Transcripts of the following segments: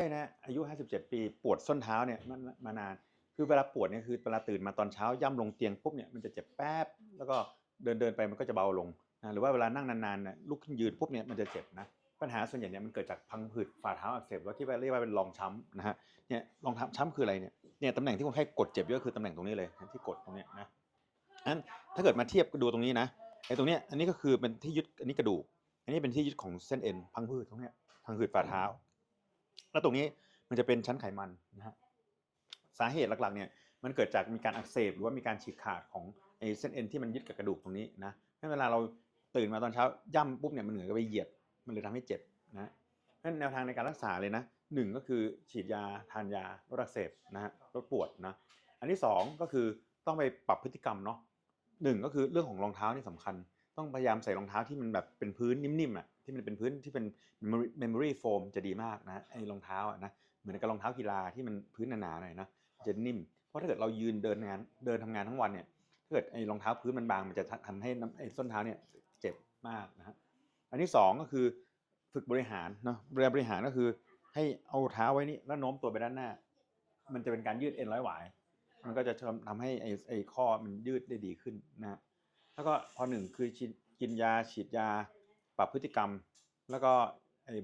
ใช่นะอายุ 57 ปีปวดส้นเท้าเนี่ยมันมานาน คือเวลาปวดเนี่ยคือเวลาตื่นมาตอนเช้าย่ำลงเตียงปุ๊บเนี่ยมันจะเจ็บแป๊บแล้วก็เดินเดินไปมันก็จะเบาลงนะหรือว่าเวลานั่งนานๆเนี่ยลุกขึ้นยืนปุ๊บเนี่ยมันจะเจ็บนะปัญหาส่วนใหญ่เนี่ยมันเกิดจากพังผืดฝ่าเท้าอักเสบหรือว่าที่เรียกว่าเป็นรองช้ำนะฮะเนี่ยรองช้ำคืออะไรเนี่ยเนี่ยตำแหน่งที่คนไข้กดเจ็บเยอะคือตำแหน่งตรงนี้เลยที่กดตรงเนี้ยนะอันถ้าเกิดมาเทียบดูตรงนี้นะไอ้ตรงเนี้ยอันนี้ก็คือเป็นที่ยึดอันนี้กระดูก อันนี้เป็นที่ยึดของเส้นเอ็นพังผืดตรงเนี้ยพังผืดฝ่าเท้า แล้วตรงนี้มันจะเป็นชั้นไขมันนะฮะสาเหตุหลักๆเนี่ยมันเกิดจากมีการอักเสบหรือว่ามีการฉีกขาดของไอ้เส้นเอ็นที่มันยึดกับกระดูกตรงนี้นะให้เวลาเราตื่นมาตอนเช้าย่ำปุ๊บเนี่ยมันเหมือนกับไปเหยียดมันเลยทำให้เจ็บนะนั่นแนวทางในการรักษาเลยนะหนึ่งก็คือฉีดยาทานยาลดอักเสบนะฮะลดปวดนะอันที่สองก็คือต้องไปปรับพฤติกรรมเนาะหนึ่งก็คือเรื่องของรองเท้านี่สำคัญ ต้องพยายามใส่รองเท้าที่มันแบบเป็นพื้นนิ่มๆอะที่มันเป็นพื้นที่เป็น memory foam จะดีมากนะไอ้รองเท้าอะนะเหมือนกับรองเท้ากีฬาที่มันพื้นหนาๆหน่อยนะจะนิ่ม เพราะถ้าเกิดเรายืนเดินงานเดินทำงานทั้งวันเนี่ยถ้าเกิดไอ้รองเท้าพื้นมันบางมันจะทำให้น้ำไอ้ส้นเท้าเนี่ยเจ็บมากนะฮะอันที่สองก็คือฝึกบริหารเนาะเรียนบริหารก็คือให้เอาเท้าไว้นี่แล้วโน้มตัวไปด้านหน้า มันจะเป็นการยืดเอ็นร้อยหวาย มันก็จะทำให้ไอ้ไอ้ข้อมันยืดได้ดีขึ้นนะ แล้วก็พอหนึ่งคือกินยาฉีดยาปรับพฤติกรรม แล้วก็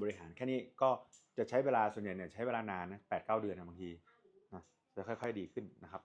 บริหารแค่นี้ก็จะใช้เวลาส่วนใหญ่เนี่ยใช้เวลานานนะแปดเก้าเดือนนะบางทีนะจะค่อย ๆ ดีขึ้นนะครับ